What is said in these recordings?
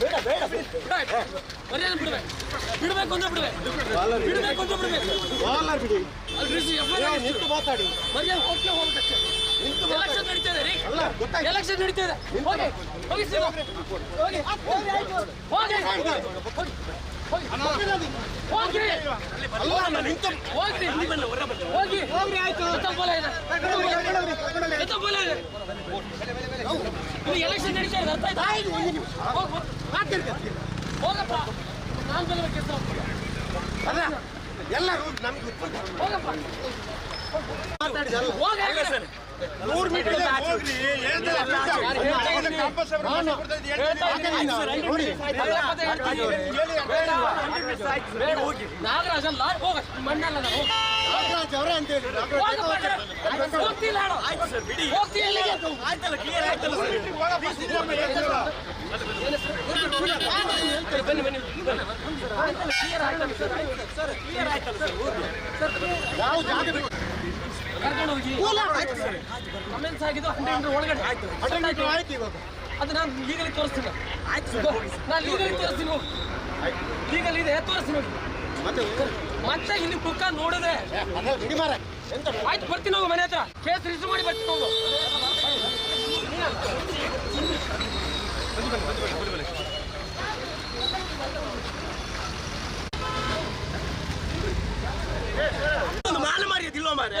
ಬೇಡ ಬೇಡ ಮರ್ಯಾದೆ ಬಿಡ್ಬೇಕು ಬಿಡ್ಬೇಕು ಅಂದ್ರೆ ಬಿಡ್ಬೇಕು ಬಿಡ್ಬೇಕು ಅಂದ್ರೆ ಬಿಡ್ಬೇಕು ಅಲ್ಲಿ ಮಾತಾಡಿ ಮರ್ಯಾದೆ ಹೋಗ್ತೇ ಹೋಗ್ಬೇಕಷ್ಟೇ ಎಲೆಕ್ಷನ್ ನಡೀತಾ ಇದೆ ರೀ ಅಲ್ಲ ಗೊತ್ತಾಯ್ತು ಎಲೆಕ್ಷನ್ ನಡೀತಾ ಇದೆ. ಹೋಗಿ ಹೋಗಿ ಸೀದಾ. ಹೋಗಿ. ಹೋಗಿ. ಹೋಗಿ. ಹೋಗಿ. ಹೋಗಿ. ಹೋಗ್ರಿ ಆಯ್ತು. ಎತ್ತಪ್ಪಲ ಇದೆ. ಇದು. ಎಲೆಕ್ಷನ್ ನಡೀತಾ ಇದೆ ಅರ್ಥ ಆಯ್ತಾ? ಹೋಗ್, ಹೋಗ್. ಹೋಗಪ್ಪ. ನಾನು ಬೆಲ್ಲ ಕೆಲಸ ಎಲ್ಲರೂ ನಮ್ಗೆ. ಹೋಗಪ್ಪ. ಮಾತಾಡಿದಲ್ಲ ಹೋಗಿ ಸರ್. ನಾಗರಾಜ್ ಅಲ್ಲ ಹೋಗ ಮಣ್ಣಲ್ಲ. ನಾಗರಾಜ್ ಅವರೇ ಅಂತ ಹೇಳಿ ಹೋಗಪ್ಪ ಸರ್ ಕಡೆ. ಹೋಗ್ತಿಲ್ಲ ನಾನು. ಹೋಗ್ತಿಲ್ಲ ಇಲ್ಲಿಗೆ. ಬನ್ನಿ ಬನ್ನಿ ಕ್ಲಿಯರ್ ಆಯ್ತಲ್ಲ ಸರ್ ಸರ್ ಕ್ಲಿಯರ್ ಆಯ್ತಲ್ಲ ಸರ್ ನಾವು ಜಾಗ? ಕರ್ಕೊಂಡು ಹೋಗಿ ಕಮೆಂಟ್ಸ್ ಆಗಿದ್ದು ಹಂಡ್ರೆಡ್ ಒಳಗಡೆ. ಆಯ್ತು ಅಟೆಂಡ್ ಆಯ್ತು. ಇವಾಗ. ಅದು ನಾನು ಲೀಗಲಿ ತೋರಿಸ್ತೀನಿ. ನಾನು ಲೀಗಲಿ ತೋರಿಸ್ತೀನಿ ಹೋಗಿ. ಲೀಗಲ್ ಇದೆ ತೋರಿಸ್ತೀನಿ ಹೋಗಿ. ಮತ್ತೆ ಮತ್ತೆ ಇಲ್ಲಿ ಮಾರ ಎಂತ ಆಯ್ತು ಬರ್ತೀನಿ ಹೋಗು ಮನೆ ಹತ್ರ. ಕೇಸ್ ರಿಜಿಸ್ಟರ್ ಮಾಡಿ ಬರ್ತೀನಿ ಹೋಗು. ಒಂದು ಮಾನ ಮಾರಿಯದಿಲ್ವ ಮಾರೆ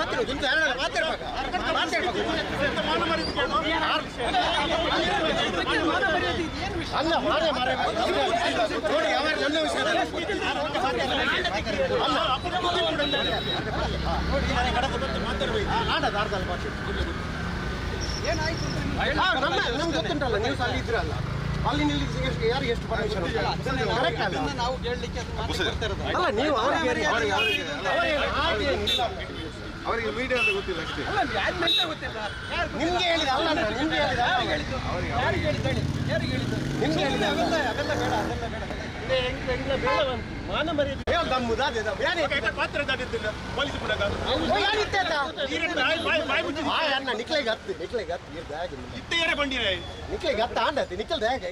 ಮಾತಾಡೋದು, ಇಂಥ ಎರಡು ಮಾತಾಡ್ಬೇಕು. ಮಾತಾಡ್ಬೇಕು. ಅಲ್ಲ ಮಾರೇ ಮಾರೇ. ನೋಡಿ ಅವರ ನನ್ನ ವಿಷಯ ಅಲ್ಲ. ಆಡೋದು ಅರ್ಧಲ್ಲಿ ಮಾತಾಡಿ ಏನಾಯ್ತು ನಮ್ಮ ನಮ್ಗೆ ಗೊತ್ತುಂಟಲ್ಲ ನ್ಯೂಸ್ ಅಲ್ಲಿ ಇದ್ರಲ್ಲ ಅಲ್ಲಿ ನಿಲ್ಲಿಸಿ ಯಾರಿಗೆ ಎಷ್ಟು ಪರ್ಮಿಷನ್ ಕರೆಕ್ಟ್ ಅಲ್ಲ? ಅಲ್ಲ ನೀವು ಅವ್ರಿಗೆ- ಅವರೇನು ಹಾಗೇನಿಲ್ಲ. ಅವರಿಗೆ ಮೀಡಿಯಾ ಅಂತ ಗೊತ್ತಿಲ್ಲ ಅಷ್ಟೇ. ನಿಮ್ಗೆ ಹೇಳಿದ ಅಲ್ಲ ನಾನು, ನಿಮ್ಗೆ ಹೇಳಿದ. ನಿಮ್ಗೆ ಹೇಳಿದ. ಏ, ದಮ್ಮುದ, ಅದೇ ದಮ್ಮು. ಯಾರು ಯಾರಿತ್ತೇತ? ಆ, ಅಣ್ಣ ನಿಕ್ಲೆಗೆ ಹತ್ತು ನಿಕ್ಲೆಗೆ ಹತ್ತು ಇರ್ದ ಹಾಗೆ. ನಿಕ್ಲೆಗೆ ಹತ್ತ ಆಂಡತಿ ನಿಕ್ಲೆದ ಹೇಗೆ.